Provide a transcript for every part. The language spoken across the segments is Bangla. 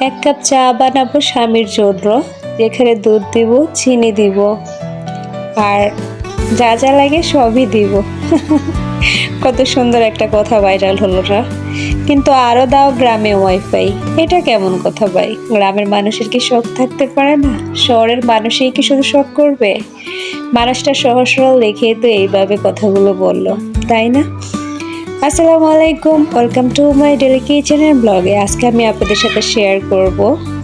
এক কাপ চা বানাবো স্বামীর জন্য। যেখানে দুধ দিব, চিনি দিব। আর যা যা লাগে সবই দিব। কত সুন্দর একটা কথা ভাইরাল হলো না? কিন্তু আরও দাও গ্রামে ওয়াইফাই এটা কেমন কথা ভাই? গ্রামের মানুষের কি শখ থাকতে পারে না? শহরের মানুষই কি শুধু শখ করবে? মানুষটা সহজ সরল দেখে তো এইভাবে কথাগুলো বলল, তাই না? আসসালামু আলাইকুম ওয়েলকাম টু মাই ডেলি কিচেনের ব্লগে আজকে আমি আপনাদের সাথে শেয়ার করব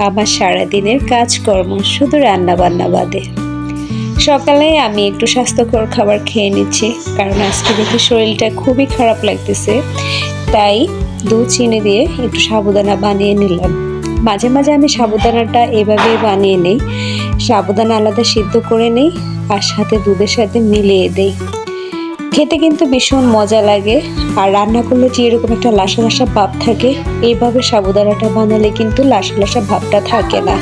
আমার সারাদিনের কাজকর্ম, শুধু রান্না বান্না বাদে। সকালে আমি একটু স্বাস্থ্যকর খাবার খেয়ে নিচ্ছি, কারণ আজকে দেখি শরীরটা খুবই খারাপ লাগতেছে, তাই দুধ, চিনি দিয়ে একটু সাবুদানা বানিয়ে নিলাম। মাঝে মাঝে আমি সাবুদানাটা এভাবেই বানিয়ে নিই, সাবুদানা আলাদা সিদ্ধ করে নিই, আর সাথে দুধের সাথে মিলিয়ে দেই। খেতে কিন্তু ভীষণ মজা লাগে। আর রান্না করলে যে এরকম একটা লাসা লাসা ভাব থাকে এইভাবে সাবুদানাটা বানালে কিন্তু লাসা লাসা ভাবটা থাকে না।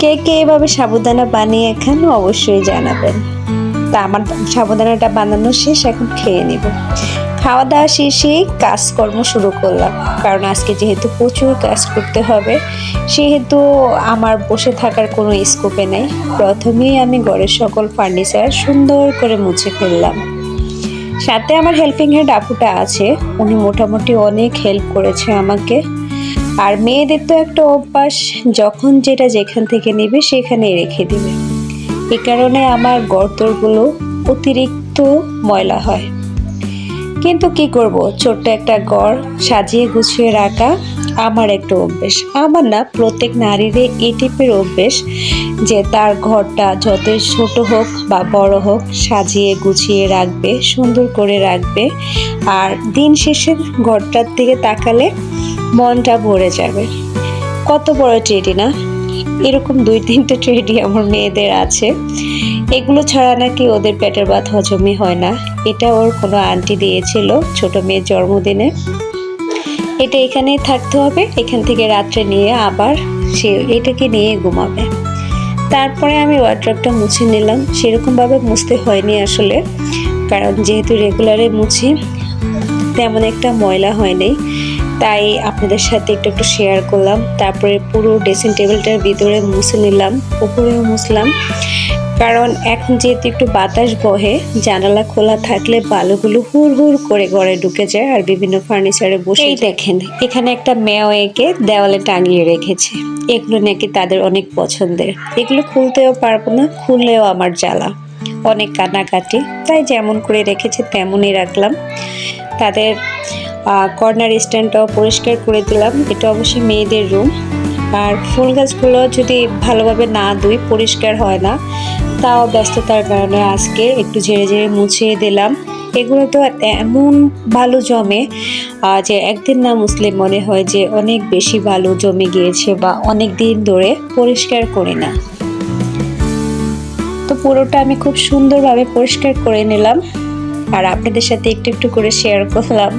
কে কে এভাবে সাবুদানা বানিয়ে খান অবশ্যই জানাবেন। তা আমার সাবুদানাটা বানানো শেষ, এখন খেয়ে নিব। খাওয়া দাওয়া শেষেই কাজকর্ম শুরু করলাম। কারণ আজকে যেহেতু প্রচুর কাজ করতে হবে, সেহেতু আমার বসে থাকার কোনো স্কোপে নেই। প্রথমেই আমি ঘরের সকল ফার্নিচার সুন্দর করে মুছে ফেললাম। সাথে আমার হেল্পিং হ্যান্ড আপুটা আছে। উনি মোটামুটি অনেক হেল্প করেছে আমাকে। আর মেয়েদের তো একটা অভ্যাস, যখন যেটা যেখান থেকে নেবে সেখানে রেখে দিবে। এ কারণে আমার গর্তরগুলো অতিরিক্ত ময়লা হয়। কিন্তু কি করব? ছোট্ট একটা গড় সাজিয়ে গুছিয়ে রাখা আমার একটা অভ্যেস। আমার না প্রত্যেক নারীরই এই টিপের অভ্যেস যে তার ঘরটা যতই ছোট হোক বা বড় হোক সাজিয়ে গুছিয়ে রাখবে, সুন্দর করে রাখবে আর দিন শেষে ঘরটার দিকে তাকালে মনটা ভরে যাবে। কত বড় ট্রেডি না? এরকম দুই তিনটে ট্রেডি আমার মেয়েদের আছে। এগুলো ছাড়া নাকি ওদের পেটের ভাত হজমই হয় না। এটা ওর কোনো আন্টি দিয়েছিল ছোট মেয়ের জন্মদিনে। এটা এখানে থাকতে হবে। এখান থেকে রাত্রে নিয়ে আবার সে এটাকে নিয়ে ঘুমাবে। তারপরে আমি ওয়ার্ড্রপটা মুছে নিলাম। সেরকমভাবে মুছতে হয়নি আসলে। কারণ যেহেতু রেগুলারে মুছি, তেমন একটা ময়লা হয়নি তাই আপনাদের সাথে একটু একটু শেয়ার করলাম। তারপরে পুরো ড্রেসিং টেবিলটার ভিতরে মুছে নিলাম উপরেও মুছলাম। কারণ এখন যেহেতু একটু বাতাস বহে জানালা খোলা থাকলে বালুগুলো হুর হুর করে ঘরে ঢুকে যায় আর বিভিন্ন ফার্নিচারে বসেই দেখেন এখানে একটা মেয় এঁকে দেওয়ালে টাঙিয়ে রেখেছে। এগুলো নাকি তাদের অনেক পছন্দের। এগুলো খুলতেও পারব না খুললেও আমার জ্বালা। অনেক কান্নাকাটি তাই যেমন করে রেখেছে তেমনই রাখলাম। তাদের কর্নার স্ট্যান্ডটাও পরিষ্কার করে দিলাম। এটা অবশ্যই মেয়েদের রুম আর ফুল গাছগুলো যদি ভালোভাবে না ধুই, পরিষ্কার হয় না, তাও ব্যস্ততার কারণে আজকে একটু ঝেড়ে ঝেড়ে মুছিয়ে দিলাম। এগুলো তো এমন ভালো জমে যে একদিন না মুসলিম মনে হয় যে অনেক বেশি ভালো জমে গিয়েছে বা অনেক দিন ধরে পরিষ্কার করি না। তো পুরোটা আমি খুব সুন্দরভাবে পরিষ্কার করে নিলাম। আর আপনাদের সাথে একটু একটু করে শেয়ার করলাম।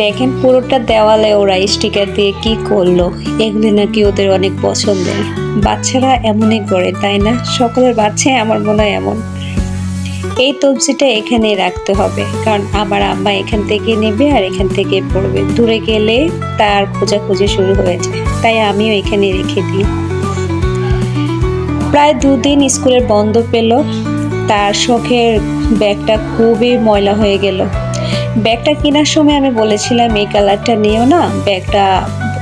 দেখেন পুরোটা দেওয়ালে ওরা স্টিকার দিয়ে কি করল। এগুলি নাকি ওদের অনেক পছন্দের। বাচ্চারা এমনই করে, তাই না? সকলের বাচ্চাই আমার মনে হয় এমন। এই তবজিটা এখানে রাখতে হবে, কারণ আমার আম্মা এখান থেকে নেবে আর এখান থেকে পড়বে। দূরে গেলে তার খোঁজাখুঁজি শুরু হয়ে যায়, তাই আমিও এখানে রেখে দিই। প্রায় দুদিন স্কুলের বন্ধ পেল। তার শখের ব্যাগটা খুবই ময়লা হয়ে গেল। ব্যাগটা কেনার সময় আমি বলেছিলাম, এই কালারটা নিও না, ব্যাগটা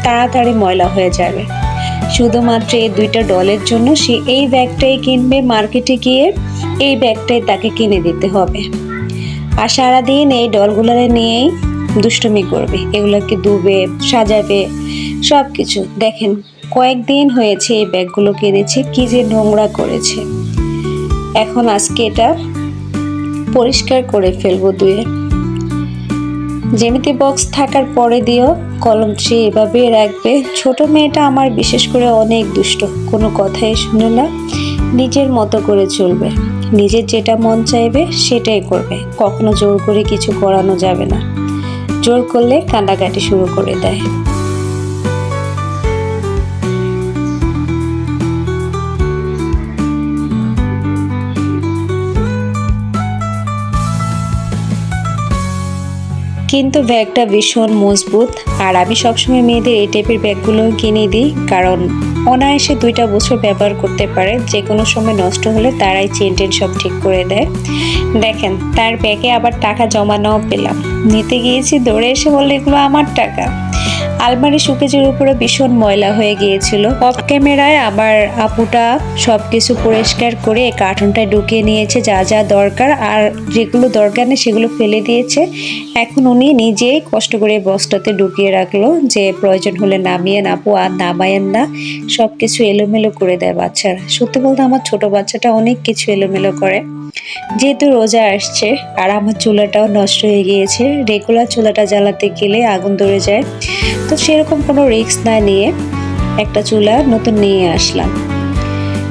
তাড়াতাড়ি ময়লা হয়ে যাবে। শুধুমাত্র এই দুইটা ডলের জন্য সে এই ব্যাগটাই কিনবে, মার্কেটে গিয়ে এই ব্যাগটাই তাকে কিনে দিতে হবে। আর সারাদিন এই ডলগুলোরে নিয়েই দুষ্টুমি করবে। এগুলোকে দুবে সাজাবে সব কিছু দেখেন, কয়েকদিন হয়েছে এই ব্যাগগুলো কিনেছে, কি যে নোংরা করেছে। এখন আজকে এটা পরিষ্কার করে ফেলব দুয়ে। জেমিতি বক্স থাকার পরে দিও, কলম সে এভাবে রাখবে। ছোট মেয়েটা আমার বিশেষ করে অনেক দুষ্ট, কোনো কথাই শুনে না, নিজের মতো করে চলবে। নিজের যেটা মন চাইবে, সেটাই করবে। কখনো জোর করে কিছু করানো যাবে না। জোর করলে কাঁদাকাটি শুরু করে দেয়। কিন্তু ব্যাগটা ভীষণ মজবুত। আর আমি সবসময় মেয়েদের এই টাইপের ব্যাগগুলো কিনে দিই, কারণ অনায়াসে দুইটা বছর ব্যবহার করতে পারে যে কোনো সময় নষ্ট হলে তারাই চেন টেন সব ঠিক করে দেয়। দেখেন, তার ব্যাগে আবার টাকা জমা নাও পেলাম। নিতে গিয়েছি, দৌড়ে এসে বললে, এগুলো আমার টাকা। আলমারি সুকেজের উপরে ভীষণ ময়লা হয়ে গিয়েছিল। অফ ক্যামেরায় আবার আপুটা সব কিছু পরিষ্কার করে এই কার্টুনটায় ঢুকিয়ে নিয়েছে, যা যা দরকার। আর যেগুলো দরকার নেই সেগুলো ফেলে দিয়েছে। এখন উনি নিজেই কষ্ট করে বস্তাতে ঢুকিয়ে রাখল যে প্রয়োজন হলে নামিয়েন আপু আর নামায়েন না। সব কিছু এলোমেলো করে দেয় বাচ্চারা। সত্যি বলতে আমার ছোট বাচ্চাটা অনেক কিছু এলোমেলো করে। যেহেতু রোজা আসছে, আর আমার চুলাটাও নষ্ট হয়ে গিয়েছে রেগুলার চুলাটা জ্বালাতে গেলে আগুন ধরে যায়। তো সেরকম কোনো রিস্ক না নিয়ে একটা চুলা নতুন নিয়ে আসলাম।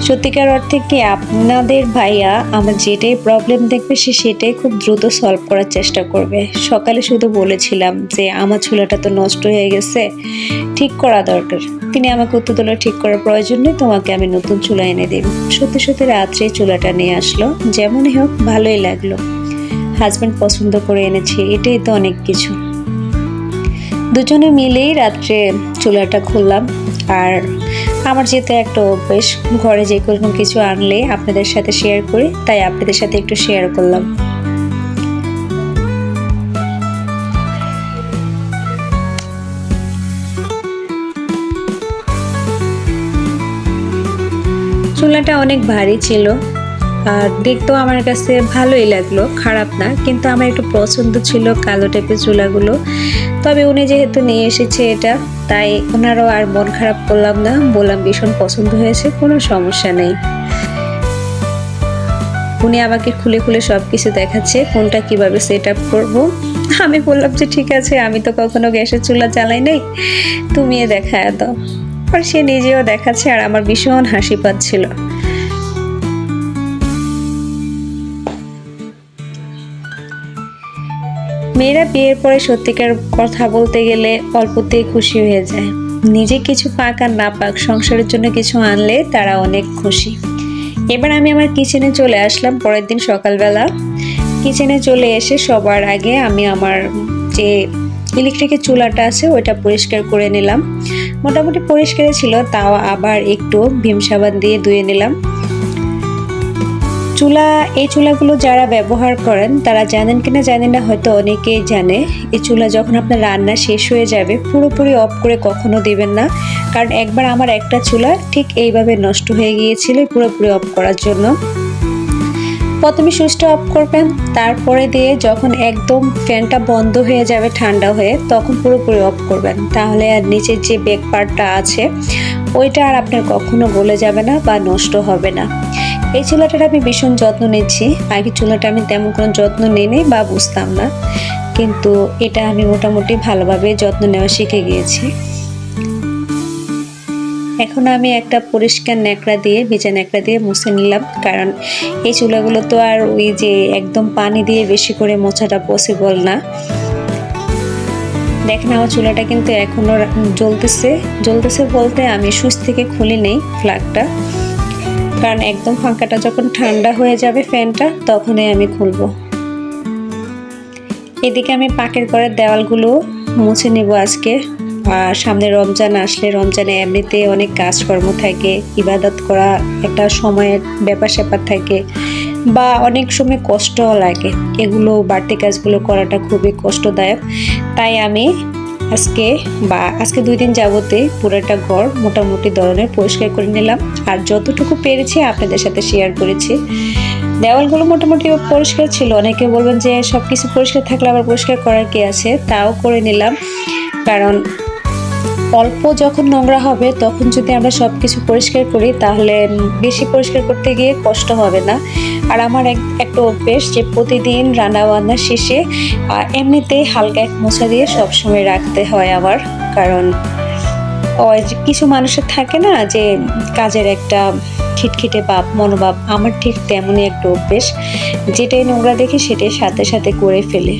সত্যিকার অর্থে কি আপনাদের ভাইয়া আমার যেটাই প্রবলেম দেখবে, সে সেটাই খুব দ্রুত সলভ করার চেষ্টা করবে। সকালে শুধু বলেছিলাম যে আমার চুলাটা তো নষ্ট হয়ে গেছে, ঠিক করা দরকার। তিনি আমাকে উত্তর ঠিক করার প্রয়োজন নেই, তোমাকে আমি নতুন চুলা এনে দেব। সত্যি সত্যি রাত্রে চুলাটা নিয়ে আসলো। যেমনই হোক, ভালোই লাগল। হাজব্যান্ড পছন্দ করে এনেছে, এটাই তো অনেক কিছু। দুজনে মিলেই রাত্রে চুলাটা খুললাম। আর আমার যেহেতু একটা অভ্যেস, ঘরে যে কোনো কিছু আনলে আপনাদের সাথে শেয়ার করি, তাই আপনাদের সাথে একটু শেয়ার করলাম। চুলাটা অনেক ভারী ছিল দেখতেও আমার কাছে ভালোই লাগল, খারাপ না, কিন্তু আমার একটু পছন্দ ছিল কালো টাইপের চুলাগুলো। তবে উনি যেহেতু নিয়ে এসেছে এটা, তাই ওনারও আর মন খারাপ করলাম না, বললাম ভীষণ পছন্দ হয়েছে, কোনো সমস্যা নেই। উনি আমাকে খুলে খুলে সব কিছু দেখাচ্ছে, কোনটা কীভাবে সেট আপ করব। আমি বললাম যে, ঠিক আছে, আমি তো কখনো গ্যাসের চুলা চালাই নাই তুমি দেখা দাও। আর সে নিজেও দেখাচ্ছে আর আমার ভীষণ হাসি পাচ্ছিল মেয়েরা বিয়ের পরে সত্যিকার কথা বলতে গেলে অল্পতেই খুশি হয়ে যায়। নিজে কিছু পাক আর না পাক, সংসারের জন্য কিছু আনলে তারা অনেক খুশি। এবার আমি আমার কিচেনে চলে আসলাম পরের দিন সকালবেলা। কিচেনে চলে এসে সবার আগে আমি আমার যে ইলেকট্রিকের চুলাটা আছে, ওইটা পরিষ্কার করে নিলাম। মোটামুটি পরিষ্কার ছিল, তাও আবার একটু ভীম সাবান দিয়ে ধুয়ে নিলাম। চুলা, এই চুলাগুলো যারা ব্যবহার করেন, তারা জানেন কিনা জানেন না, হয়তো অনেকেই জানে। এই চুলা যখন আপনার রান্না শেষ হয়ে যাবে, পুরোপুরি অফ করে কখনো দেবেন না। কারণ একবার আমার একটা চুলা ঠিক এইভাবে নষ্ট হয়ে গিয়েছিল, পুরোপুরি অফ করার জন্য। প্রথমে সুইচটা অফ করবেন, তারপরে দিয়ে যখন একদম ফ্যানটা বন্ধ হয়ে যাবে ঠান্ডা হয়ে, তখন পুরোপুরি অফ করবেন। তাহলে আর নিচের যে বেক পার্টটা আছে, ওইটা আর আপনার কখনো গলে যাবে না বা নষ্ট হবে না। এই চুলাটার আমি ভীষণ যত্ন নিচ্ছি। আগে চুলাটা আমি তেমন কোনো যত্ন নিইনি বা বুঝতাম না। কিন্তু এটা আমি মোটামুটি ভালোভাবে যত্ন নেওয়া শিখে গিয়েছি। এখন আমি একটা পরিষ্কার ন্যাকড়া দিয়ে, ভিজা ন্যাকড়া দিয়ে মুছে নিলাম। কারণ এই চুলাগুলো তো আর ওই যে একদম পানি দিয়ে বেশি করে মোছাটা পসিবল না। দেখেন আমার চুলাটা কিন্তু এখনও জ্বলতেছে। জ্বলতেছে বলতে আমি সুইচ থেকে খুলি নেই ফ্ল্যাগটা কারণ একদম ফাঁকাটা যখন ঠান্ডা হয়ে যাবে ফ্যানটা, তখনই আমি খুলব। এদিকে আমি পাকের করে দেওয়ালগুলো মুছে নেব আজকে। আর সামনে রমজান আসলে, রমজানে এমনিতে অনেক কাজকর্ম থাকে, ইবাদত করা একটা সময়ের ব্যাপার স্যাপার থাকে বা অনেক সময় কষ্টও লাগে। এগুলো বাড়তি কাজগুলো করাটা খুবই কষ্টদায়ক। তাই আমি আজকে বা আজকে দুই দিন যাবতে পুরোটা ঘর মোটামুটি ধরনের পরিষ্কার করে নিলাম। আর যতটুকু পেরেছি আপনাদের সাথে শেয়ার করেছি। দেওয়ালগুলো মোটামুটি পরিষ্কার ছিল। অনেকে বলবেন যে সব কিছু পরিষ্কার থাকলে আবার পরিষ্কার করার কি আছে? তাও করে নিলাম। কারণ অল্প যখন নোংরা হবে, তখন যদি আমরা সব কিছু পরিষ্কার করি, তাহলে বেশি পরিষ্কার করতে গিয়ে কষ্ট হবে না। আর আমার এক, একটা অভ্যেস যে প্রতিদিন রান্না বান্না শেষে এমনিতেই হালকা এক মোছা দিয়ে সবসময় রাখতে হয় আমার। কারণ কিছু মানুষের থাকে না যে কাজের একটা খিটখিটে বাপ মনোভাব, আমার ঠিক তেমনই একটা অভ্যেস। যেটাই নোংরা দেখি, সেটাই সাথে সাথে করে ফেলে।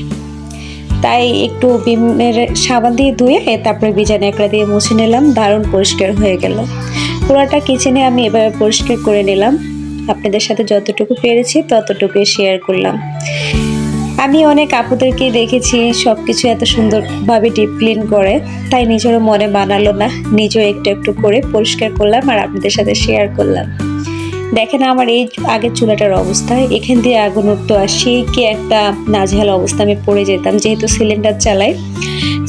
তাই একটু বিমের সাবান দিয়ে ধুয়ে তারপরে বিজা ন্যাকড়া দিয়ে মুছে নিলাম। দারুণ পরিষ্কার হয়ে গেল। পুরোটা কিচেনে আমি এভাবে পরিষ্কার করে নিলাম। আপনাদের সাথে যতটুকু পেরেছি ততটুকু শেয়ার করলাম। আমি অনেক আপুদেরকে দেখেছি সব কিছু এত সুন্দরভাবে ডিপ ক্লিন করে। তাই নিজেরও মনে মানালো না। নিজেও একটু একটু করে পরিষ্কার করলাম আর আপনাদের সাথে শেয়ার করলাম। দেখেন আমার এই আগের চুলাটার অবস্থা। এখান দিয়ে আগুন উঠতো আর সেই কি একটা নাজেহাল অবস্থা, আমি পড়ে যেতাম যেহেতু সিলিন্ডার চালাই।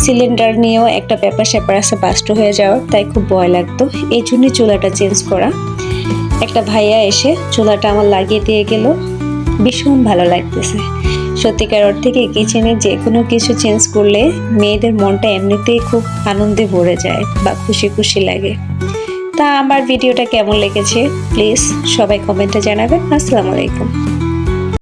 সিলিন্ডার নিয়েও একটা পেপার স্যাপার আছে, বাস্ট হয়ে যাওয়ার, তাই খুব ভয় লাগতো। এই জন্যই চুলাটা চেঞ্জ করা। একটা ভাইয়া এসে চুলাটা আমার লাগিয়ে দিয়ে গেল। ভীষণ ভালো লাগতেছে। সত্যিকার অর্থে কিচেনে যে কোনো কিছু চেঞ্জ করলে মেয়েদের মনটা এমনিতেই খুব আনন্দে ভরে যায় বা খুশি খুশি লাগে। তা আমার ভিডিওটা কেমন লেগেছে প্লিজ সবাই কমেন্টে জানাবেন। আসসালামু আলাইকুম।